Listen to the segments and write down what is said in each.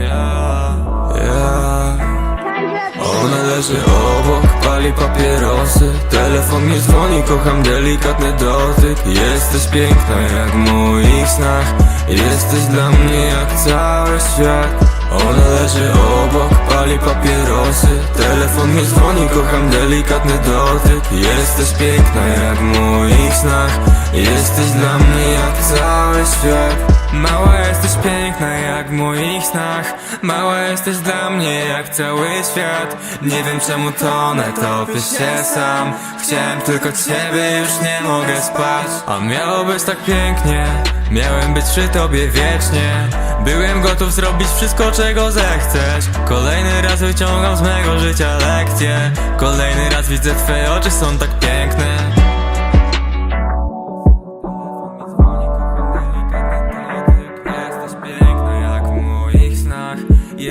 ja, ja Ona leży obok, pali papierosy. Telefon mi dzwoni, kocham delikatny dotyk. Jesteś piękna jak w moich snach. Jesteś dla mnie jak cały świat. Ona leży obok, pali papierosy. Telefon mi dzwoni, kocham delikatny dotyk. Jesteś piękna jak w moich snach. Jesteś dla mnie jak cały świat Mała jesteś piękna jak w moich snach. Mała jesteś dla mnie jak cały świat. Nie wiem czemu tonę, topię się sam. Chciałem tylko ciebie, już nie mogę spać. A miało być tak pięknie Miałem być przy tobie wiecznie. Byłem gotów zrobić wszystko czego zechcesz. Kolejny raz wyciągam z mego życia lekcje. Kolejny raz widzę twoje oczy są tak piękne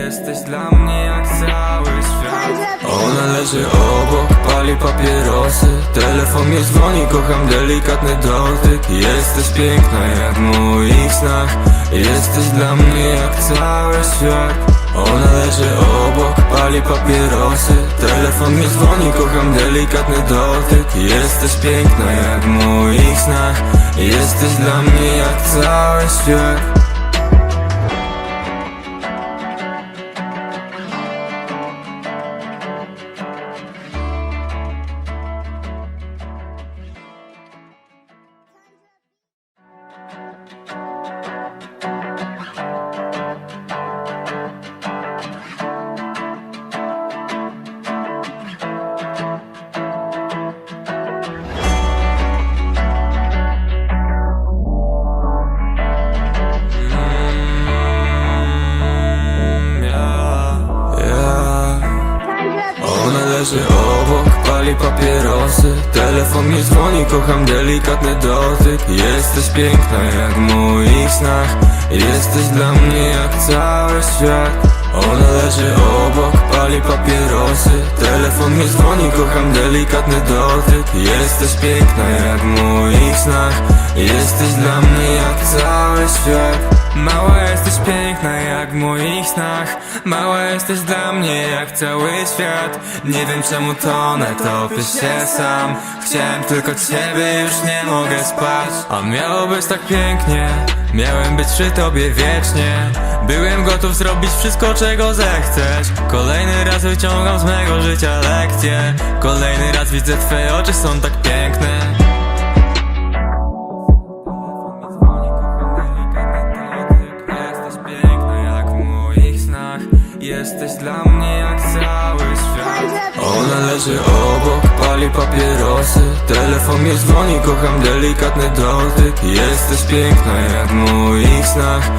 Jesteś dla mnie jak cały świat. Ona leży obok, pali papierosy. Telefon mi dzwoni, kocham delikatny dotyk. Jesteś piękna jak w moich snach. Jesteś dla mnie jak cały świat. Ona leży obok, pali papierosy. Telefon mi dzwoni, kocham delikatny dotyk. Jesteś piękna jak w moich snach. Jesteś dla mnie jak cały świat leży obok, pali papierosy. Telefon mi dzwoni, kocham delikatny dotyk. Jesteś piękna jak w moich snach. Jesteś dla mnie jak cały świat. Ona leży obok, pali papierosy. Telefon mi dzwoni, kocham delikatny dotyk. Jesteś piękna jak w moich snach. Jesteś dla mnie jak cały świat Mała jesteś piękna jak w moich snach. Mała jesteś dla mnie jak cały świat. Nie wiem czemu tonę, topię się sam. Chciałem tylko ciebie, już nie mogę spać. A miało być tak pięknie. Miałem być przy tobie wiecznie. Byłem gotów zrobić wszystko czego zechcesz. Kolejny raz wyciągam z mego życia lekcje. Kolejny raz widzę twoje oczy są tak piękne Jesteś dla mnie jak cały świat. Ona leży obok, pali papierosy. Telefon mi dzwoni, kocham delikatny dotyk Jesteś piękna jak w moich snach